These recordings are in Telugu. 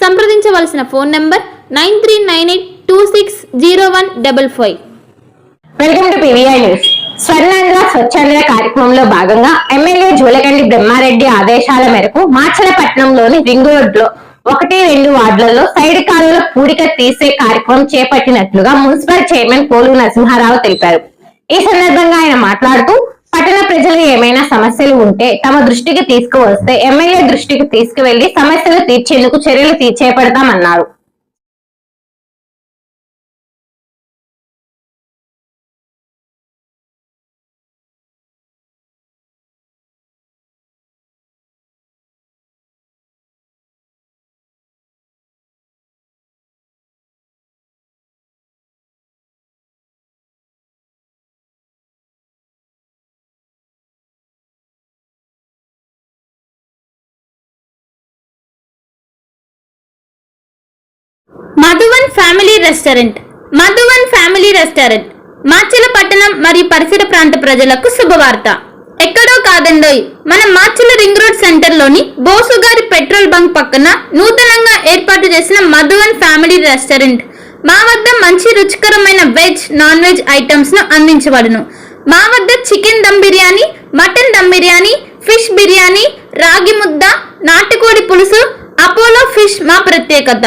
సంప్రదించవలసిన phone number nine three nine eight two six zero one double five. Welcome to PVI news. Swarnandhra Swachhandhra కార్యక్రమంలో భాగంగా ఎమ్మెల్యే జూలకండి బ్రహ్మారెడ్డి ఆదేశాల మేరకు మాచలపట్నంలోని రింగ్ రోడ్లో ఒకటి రెండు వార్డులలో సైడ్ కాలువల పూడిక తీసే కార్యక్రమం చేపట్టినట్లుగా మున్సిపల్ చైర్మన్ పోలు నరసింహారావు తెలిపారు. ఈ సందర్భంగా ఆయన మాట్లాడుతూ పట్టణ సమస్యలు ఉంటే తమ దృష్టికి తీసుకువస్తే ఎమ్మెల్యే దృష్టికి తీసుకువెళ్ళి సమస్యలు తీర్చేందుకు చర్యలు చేపడతామన్నారు Madhuvan family restaurant. Madhuvan family restaurant. Macherla పట్టణం మరియు పరిసర ప్రాంత ప్రజలకు శుభవార్త. ఎక్కడో కాదండోయ్ మన మాచిల రింగ్ రోడ్ సెంటర్లోని బోసుగారి పెట్రోల్ బంక్ పక్కన నూతనంగా ఏర్పాటు చేసిన మధువన్ ఫ్యామిలీ రెస్టారెంట్. మా వద్ద మంచి రుచికరమైన వెజ్ నాన్ వెజ్ ఐటమ్స్ను అందించబడును. మా వద్ద chicken dum biryani mutton dum biryani fish biryani రాగి ముద్ద నాటుకోడి పులుసు అపోలో ఫిష్ మా ప్రత్యేకత.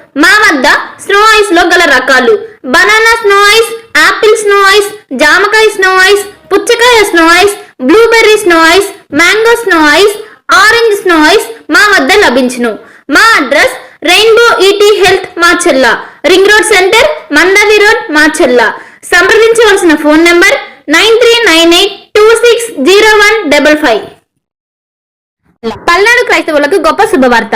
మా వద్ద స్నో ఐస్లో గల రకాలు. Banana snow ice apple snow ice జామకాయ స్నో ఐస్ పుచ్చకాయ snow ice blueberry snow ice mango snow ice orange snow ice మా వద్ద లభించును. మా address rainbow ET health Macherla ring road center Mandavi road Macherla సంప్రదించవలసిన phone number nine three nine eight two six zero one double five. Palnadu క్రైస్తవులకు గొప్ప శుభవార్త.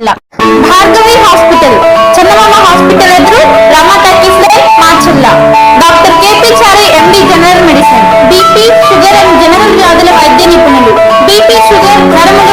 భార్గవి హాస్పిటల్. చందమామ హాస్పిటల్ ఎదురు Rama talkies line Macherla doctor KP Chari MD general medicine. BP sugar and general వ్యాధుల వైద్య నిపుణులు. BP sugar నరముల